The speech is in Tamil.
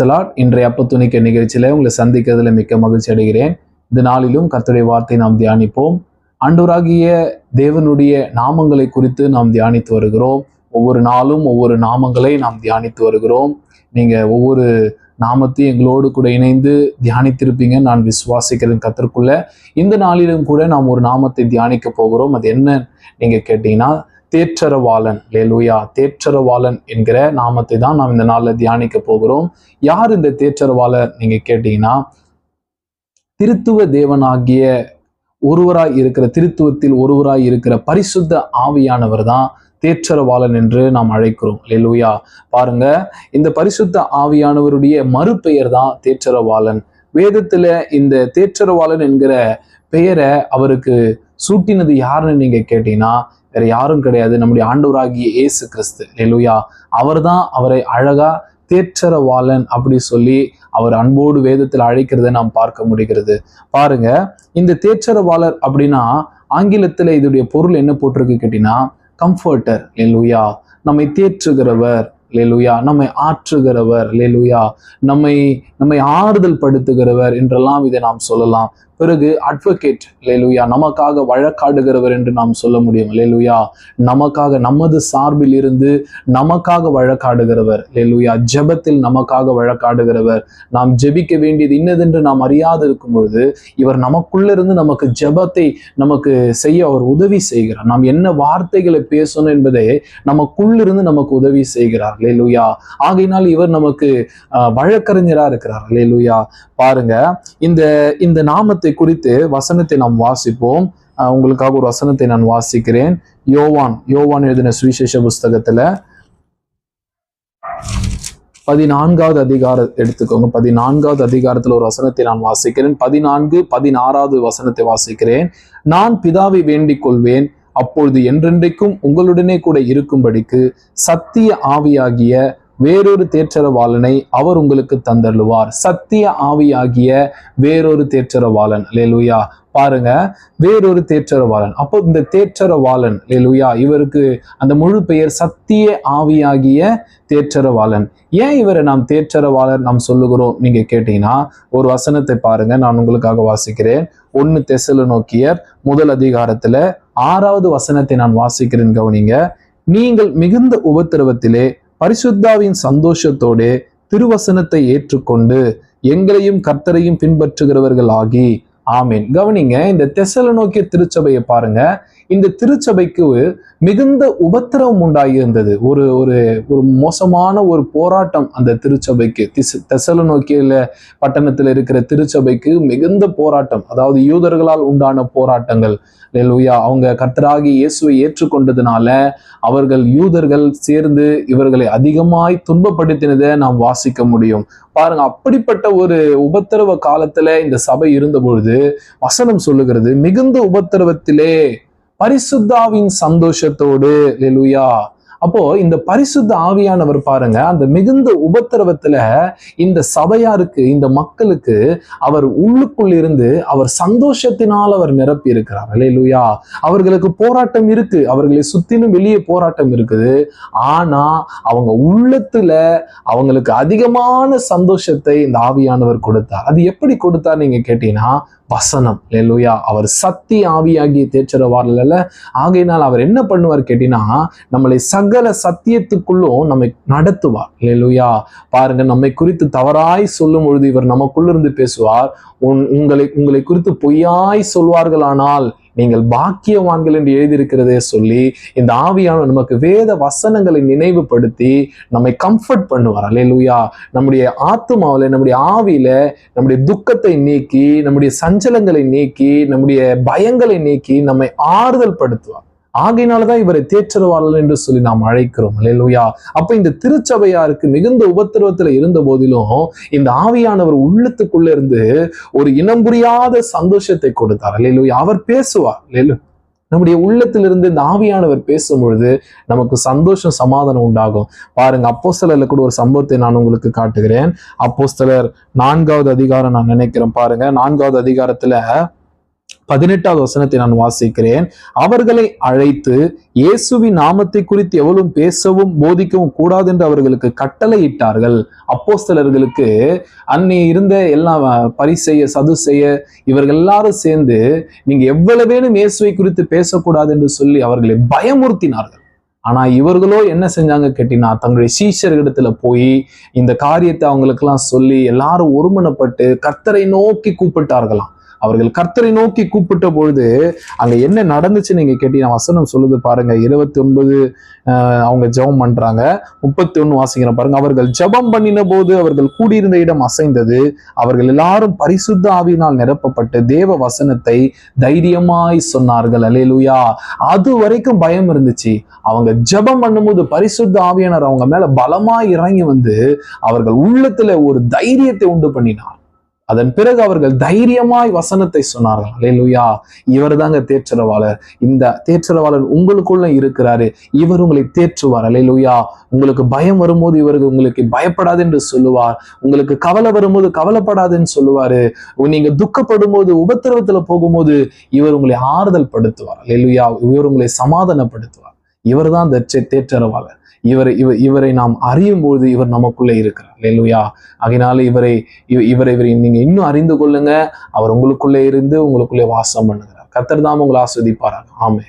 சலாட் இன்றைய அப்ப துணிக்க நிகழ்ச்சியில உங்களை சந்திக்கிறதுல மிக்க மகிழ்ச்சி அடைகிறேன். இந்த நாளிலும் கர்த்தருடைய வார்த்தை நாம் தியானிப்போம். ஆண்டவராகிய தேவனுடைய நாமங்களை குறித்து நாம் தியானித்து வருகிறோம். ஒவ்வொரு நாளும் ஒவ்வொரு நாமங்களை நாம் தியானித்து வருகிறோம். நீங்க ஒவ்வொரு நாமத்தையும் எங்களோடு கூட இணைந்து தியானித்திருப்பீங்க. நான் விசுவாசிக்கிறேன் கத்திற்குள்ள இந்த நாளிலும் கூட நாம் ஒரு நாமத்தை தியானிக்க போகிறோம். அது என்ன நீங்க கேட்டீங்கன்னா தேற்றரவாளன் லேலுயா தேற்றரவாளன் என்கிற நாமத்தை தான் நாம் இந்த நாளில் தியானிக்க போகிறோம். யார் இந்த தேற்றரவாளர் நீங்க கேட்டீங்கன்னா திருத்துவ தேவனாகிய ஒருவராய் இருக்கிற திருத்துவத்தில் ஒருவராய் இருக்கிற பரிசுத்த ஆவியானவர் தான் தேற்றரவாளன் என்று நாம் அழைக்கிறோம். லேலுயா பாருங்க இந்த பரிசுத்த ஆவியானவருடைய மறுபெயர் தான் தேற்றரவாளன் வேதத்துல இந்த தேற்றரவாளன் என்கிற பெயரை அவருக்கு சூட்டினது யாருன்னு நீங்க கேட்டீங்கன்னா வேற யாரும் கிடையாது. நம்முடைய ஆண்டவராகிய இயேசு கிறிஸ்து. லேலுயா அவர்தான் அவரை அழகா தேற்றரவாளன் அப்படி சொல்லி அவர் அன்போடு வேதத்தில் அழைக்கிறதை நாம் பார்க்க முடிகிறது. பாருங்க இந்த தேற்றரவாளர் அப்படின்னா ஆங்கிலத்துல இதோடைய பொருள் என்ன போட்டிருக்கு கேட்டீங்கன்னா கம்ஃபர்டர் லெலுயா நம்மை தேற்றுகிறவர். லேலுயா நம்மை ஆற்றுகிறவர். லேலுயா நம்மை நம்மை ஆறுதல் படுத்துகிறவர் என்றெல்லாம் இதை நாம் சொல்லலாம். பிறகு அட்வொகேட் லேலுயா நமக்காக வழக்காடுகிறவர் என்று நாம் சொல்ல முடியும் லேலுயா நமக்காக நமது சார்பில் இருந்து நமக்காக வழக்காடுகிறவர் லேலுயா ஜெபத்தில் நமக்காக வழக்காடுகிறவர். நாம் ஜெபிக்க வேண்டியது இன்னதென்று நாம் அறியாது இருக்கும் பொழுது இவர் நமக்குள்ள இருந்து நமக்கு ஜெபத்தை நமக்கு செய்ய அவர் உதவி செய்கிறார். நாம் என்ன வார்த்தைகளை பேசணும் என்பதை நமக்குள்ளிருந்து நமக்கு உதவி செய்கிறார் லேலுயா ஆகையினால் இவர் நமக்கு ஆஹ், வழக்கறிஞரா இருக்கிறார் லேலுயா பாருங்க இந்த இந்த நாமத்தை குறித்து வசனத்தை நாம் வாசிப்போம். உங்களுக்காக ஒரு வசனத்தை நான் வாசிக்கிறேன். யோவான் யோவான் எழுதின சுவிசேஷ புஸ்தகத்துல பதினான்காவது அதிகாரம் எடுத்துக்கோங்க. பதினான்காவது அதிகாரத்துல ஒரு வசனத்தை நான் வாசிக்கிறேன். பதினான்கு பதினாறாவது வசனத்தை வாசிக்கிறேன். நான் பிதாவை வேண்டிக் கொள்வேன் அப்பொழுது என்றென்றைக்கும் உங்களுடனே கூட இருக்கும்படிக்கு சத்திய ஆவியாகிய வேறொரு தேற்றரவாளனை அவர் உங்களுக்கு தந்தருளுவார். சத்திய ஆவியாகிய வேறொரு தேற்றரவாளன். லேலுயா பாருங்க வேறொரு தேற்றரவாளன். அப்போ இந்த தேற்றரவாளன் லேலுயா இவருக்கு அந்த முழு பெயர் சத்திய ஆவியாகிய தேற்றரவாளன். ஏன் இவரை நாம் தேற்றரவாளர் நாம் சொல்லுகிறோம்? நீங்க கேட்டீங்கன்னா ஒரு வசனத்தை பாருங்க நான் உங்களுக்காக வாசிக்கிறேன். ஒன்னு தெசல நோக்கியர் முதல் அதிகாரத்துல ஆறாவது வசனத்தை நான் வாசிக்கிறேன் கவனிங்க. நீங்கள் மிகுந்த உபத்திரவத்திலே பரிசுத்தாவின் சந்தோஷத்தோடு திருவசனத்தை ஏற்றுக்கொண்டு எங்களையும் கர்த்தரையும் பின்பற்றுகிறவர்கள் ஆகி ஆமீன். கவனிங்க இந்த தெசல நோக்கிய திருச்சபையை பாருங்க. இந்த திருச்சபைக்கு மிகுந்த உபத்திரவம் உண்டாகி இருந்தது ஒரு ஒரு ஒரு மோசமான ஒரு போராட்டம் அந்த திருச்சபைக்கு. திஸ் தெசல நோக்கியில பட்டணத்தில் இருக்கிற திருச்சபைக்கு மிகுந்த போராட்டம். அதாவது யூதர்களால் உண்டான போராட்டங்கள். லூயா அவங்க கர்த்தராகி இயேசுவை ஏற்றுக்கொண்டதுனால அவர்கள் யூதர்கள் சேர்ந்து இவர்களை அதிகமாய் துன்பப்படுத்தினதை நாம் வாசிக்க முடியும். பாருங்க அப்படிப்பட்ட ஒரு உபத்திரவ காலத்துல இந்த சபை இருந்த பொழுது வசனம் சொல்லுகிறது மிகுந்த உபத்திரவத்திலே பரிசுத்தாவின் சந்தோஷத்தோடு லெலுயா அப்போ இந்த பரிசுத்த ஆவியானவர் பாருங்க அந்த மிகுந்த உபத்திரவத்துல இந்த சபையாருக்கு இந்த மக்களுக்கு அவர் உள்ளுக்குள் இருந்து அவர் சந்தோஷத்தினால் அவர் நிரப்பி இருக்கிறார் இல்லையா அவர்களுக்கு போராட்டம் இருக்கு அவர்களை சுத்திலும் வெளியே போராட்டம் இருக்குது. ஆனா அவங்க உள்ளத்துல அவங்களுக்கு அதிகமான சந்தோஷத்தை இந்த ஆவியானவர் கொடுத்தார். அது எப்படி கொடுத்தார் நீங்க கேட்டீங்கன்னா வசனம். லேலுயா அவர் சக்தி ஆவியாகிய தேற்றரவார்ல ஆகையினால் அவர் என்ன பண்ணுவார் கேட்டீங்கன்னா நம்மளை சகல சத்தியத்துக்குள்ளும் நம்மை நடத்துவார். இல்லையா பாருங்க நம்மை குறித்து தவறாய் சொல்லும் பொழுது இவர் நமக்குள்ளிருந்து பேசுவார். உன் உங்களை உங்களை குறித்து பொய்யாய் சொல்வார்களானால் நீங்கள் பாக்கியவான்கள் என்று எழுதியிருக்கிறதே சொல்லி இந்த ஆவியான நமக்கு வேத வசனங்களை நினைவுபடுத்தி நம்மை கம்ஃபர்ட் பண்ணுவார். அல்லேலூயா நம்முடைய ஆத்மாவில் நம்முடைய ஆவியில நம்முடைய துக்கத்தை நீக்கி நம்முடைய சஞ்சலங்களை நீக்கி நம்முடைய பயங்களை நீக்கி நம்மை ஆறுதல் படுத்துவார் ஆகையினாலதான் இவரை தேற்றரவாளர் என்று சொல்லி நாம் அழைக்கிறோம். இல்லையா அப்ப இந்த திருச்சபையாருக்கு மிகுந்த உபத்திரவத்துல இருந்த போதிலும் இந்த ஆவியானவர் உள்ளத்துக்குள்ள இருந்து ஒரு இனம் புரியாத சந்தோஷத்தை கொடுத்தார். இல்லையா அவர் பேசுவார். இல்லையா நம்முடைய உள்ளத்திலிருந்து இந்த ஆவியானவர் பேசும் பொழுது நமக்கு சந்தோஷம் சமாதானம் உண்டாகும். பாருங்க அப்போ சிலர்ல கூட ஒரு சம்பவத்தை நான் உங்களுக்கு காட்டுகிறேன். அப்போ சிலர் நான்காவது அதிகாரம் நான் நினைக்கிறேன் பாருங்க. நான்காவது அதிகாரத்துல பதினெட்டாவது வசனத்தை நான் வாசிக்கிறேன். அவர்களை அழைத்து இயேசுவின் நாமத்தை குறித்து எவ்வளவு பேசவும் போதிக்கவும் கூடாது என்று அவர்களுக்கு கட்டளையிட்டார்கள். அப்போஸ்தலர்களுக்கு அன்னை இருந்த எல்லாம் பரிசெய்ய சதுசெய்ய இவர்கள் எல்லாரும் சேர்ந்து நீங்க எவ்வளவேனும் இயேசுவை குறித்து பேசக்கூடாது என்று சொல்லி அவர்களை பயமுறுத்தினார்கள். ஆனா இவர்களோ என்ன செஞ்சாங்க கேட்டினா தங்களுடைய சீஷர்களிடத்துல போய் இந்த காரியத்தை அவங்களுக்கெல்லாம் சொல்லி எல்லாரும் ஒருமனப்பட்டு கர்த்தரை நோக்கி கூப்பிட்டார்களாம். அவர்கள் கர்த்தரை நோக்கி கூப்பிட்ட பொழுது அங்க என்ன நடந்துச்சு நீங்க கேட்டீங்க வசனம் சொல்லுது பாருங்க. இருபத்தி ஒன்பது அவங்க ஜெபம் பண்றாங்க. முப்பத்தி ஒண்ணு வாசிக்கிறேன் பாருங்க. அவர்கள் ஜெபம் பண்ணின போது அவர்கள் கூடியிருந்த இடம் அசைந்தது. அவர்கள் எல்லாரும் பரிசுத்த ஆவியினால் நிரப்பப்பட்டு தேவ வசனத்தை தைரியமாய் சொன்னார்கள். அலேலுயா அது வரைக்கும் பயம் இருந்துச்சு. அவங்க ஜெபம் பண்ணும்போது பரிசுத்த ஆவியானர் அவங்க மேல பலமாய் இறங்கி வந்து அவர்கள் உள்ளத்துல ஒரு தைரியத்தை உண்டு பண்ணினார். அதன் பிறகு அவர்கள் தைரியமாய் வசனத்தை சொன்னார்கள். அலையலுயா இவர் தாங்க தேற்றரவாளர். இந்த தேற்றரவாளர் உங்களுக்குள்ள இருக்கிறாரு. இவர் உங்களை தேற்றுவார். அலையலுயா உங்களுக்கு பயம் வரும்போது இவருக்கு உங்களுக்கு பயப்படாது என்று சொல்லுவார். உங்களுக்கு கவலை வரும்போது கவலைப்படாதுன்னு சொல்லுவாரு. நீங்க துக்கப்படும் போது உபத்திரவத்துல போகும்போது இவர் உங்களை ஆறுதல் படுத்துவார். அலையலுயா இவர் உங்களை சமாதானப்படுத்துவார். இவர் தான் தேற்றரவாளர். இவரை இவர் இவரை நாம் அறியும் பொழுது இவர் நமக்குள்ளே இருக்கிறார். இல்லையா அதனால இவரை இவ- இவரை இவரை நீங்க இன்னும் அறிந்து கொள்ளுங்க. அவர் உங்களுக்குள்ளே இருந்து உங்களுக்குள்ளே வாசம் பண்ணுகிறார். கர்த்தர் தான் உங்களை ஆஸ்வதிப்பாராங்க ஆமே